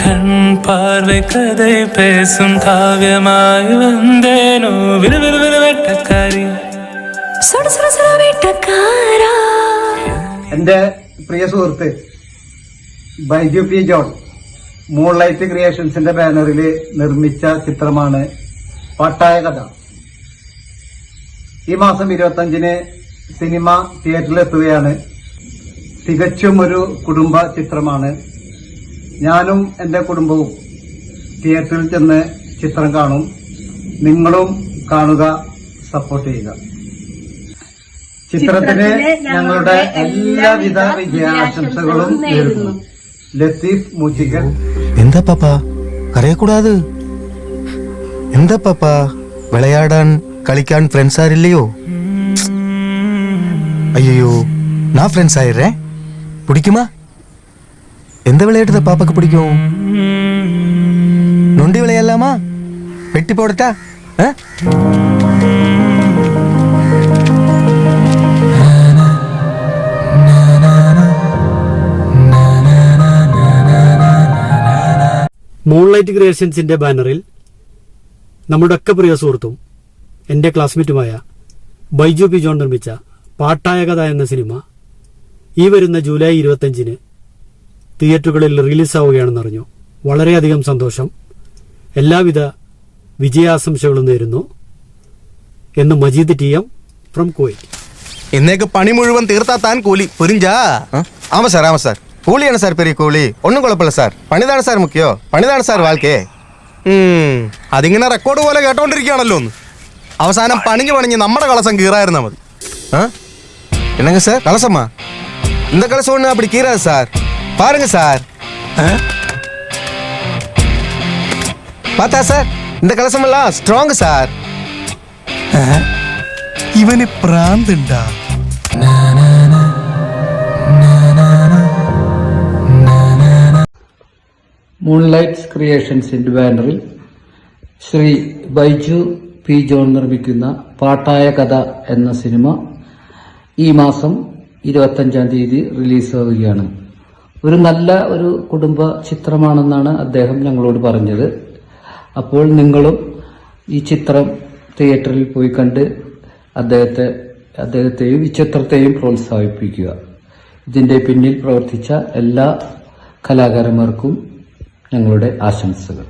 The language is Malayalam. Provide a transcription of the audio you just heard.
கண் பார்வை கதை பேசும் காவியமாய் வந்தேனோ விறுவிறு வெட்டக்காரி സുട സുട സുട വേട്ടക്കാരാ എൻ്റെ പ്രിയ സുഹൃത്ത് ബൈജു പി ജോൺ മൂൺലൈറ്റ് ക്രിയേഷൻസിന്റെ ബാനറിൽ നിർമ്മിച്ച ചിത്രമാണ് പാട്ടായ കഥ ഈ മാസം ഇരുപത്തഞ്ചിന് സിനിമ തിയേറ്ററിലെത്തുകയാണ് തികച്ചും ഒരു കുടുംബ ചിത്രമാണ് ഞാനും എന്റെ കുടുംബവും തിയേറ്ററിൽ ചെന്ന് ചിത്രം കാണും. നിങ്ങളും കാണുക സപ്പോർട്ട് ചെയ്യുക. ചിത്രത്തിന് ഞങ്ങളുടെ എല്ലാവിധ വിജയാശംസകളും നേരുന്നു. ലത്തീഫ് മൂച്ചിക്കൽ എന്താ പാപ്പാ? അറിയക്കൂടാതെ എന്താ പാപ്പാ? വിളയാടാൻ കളിക്കാൻ ഫ്രണ്ട്സ് ആരില്ലയോ? അയ്യോ നാ ഫ്രണ്ട്സ് ആയിരേ பிடிக்குமா எந்த விளையாட்டு பாப்பாக்கு பிடிக்கும் நொண்டி விளையாடலாமா வெட்டி போடட்டா ஆ? മൂൺലൈറ്റ് ക്രിയേഷൻസിന്റെ ബാനറിൽ നമ്മുടെ ഒക്കെ പ്രിയ സുഹൃത്തും എന്റെ ക്ലാസ്മേറ്റുമായ ബൈജു പി ജോൺ നിർമ്മിച്ച പാട്ടായ കഥ എന്ന സിനിമ ഈ വരുന്ന ജൂലൈ ഇരുപത്തിയഞ്ചിന് തിയേറ്ററുകളിൽ റിലീസാവുകയാണെന്ന് അറിഞ്ഞു. വളരെയധികം സന്തോഷം. എല്ലാവിധ വിജയാശംസകളും നേരുന്നു. എന്ന് Majeed T M from Kuwait എന്നേക്ക് പണി മുഴുവൻ തീർത്താ താൻ കൂലി. പുരിഞ്ചാ? ആമ സാർ ആമ സാർ. കൂലിയാണ് സാർ പെരിയ കൂലി. ഒന്നും കുഴപ്പമില്ല സാർ. പണിതാണ് സാർ മുഖ്യോ? പണിതാണ് സാർ വാൾക്കേ അതിങ്ങനെ റെക്കോർഡ് പോലെ കേട്ടോണ്ടിരിക്കുകയാണല്ലോ ഒന്ന്. അവസാനം പണിഞ്ഞു പണിഞ്ഞ് നമ്മുടെ കളസം കീറായിരുന്നാ മതി. ആ? என்னங்க சார் இந்த கலசம் ஒன்று அப்படி கீறாது சார் பாருங்க சார் ஆ? பார்த்தா சார் இந்த கலசம் எல்லாம் ஸ்ட்ராங் சார் ഇവന് പ്രാന്തുണ്ടാ മൂൺലൈറ്റ്സ് ക്രിയേഷൻസിന്റെ ബാനറിൽ ശ്രീ ബൈജു പി ജോൺ നിർമ്മിക്കുന്ന പാട്ടായ കഥ എന്ന സിനിമ ഈ മാസം ഇരുപത്തഞ്ചാം തീയതി റിലീസാവുകയാണ് ഒരു നല്ല ഒരു കുടുംബ ചിത്രമാണെന്നാണ് അദ്ദേഹം ഞങ്ങളോട് പറഞ്ഞത്. അപ്പോൾ നിങ്ങളും ഈ ചിത്രം തിയേറ്ററിൽ പോയി കണ്ട് അദ്ദേഹത്തെ അദ്ദേഹത്തെയും ഈ ചിത്രത്തെയും പ്രോത്സാഹിപ്പിക്കുക. ഇതിന്റെ പിന്നിൽ പ്രവർത്തിച്ച എല്ലാ കലാകാരന്മാർക്കും ഞങ്ങളുടെ ആശംസകൾ.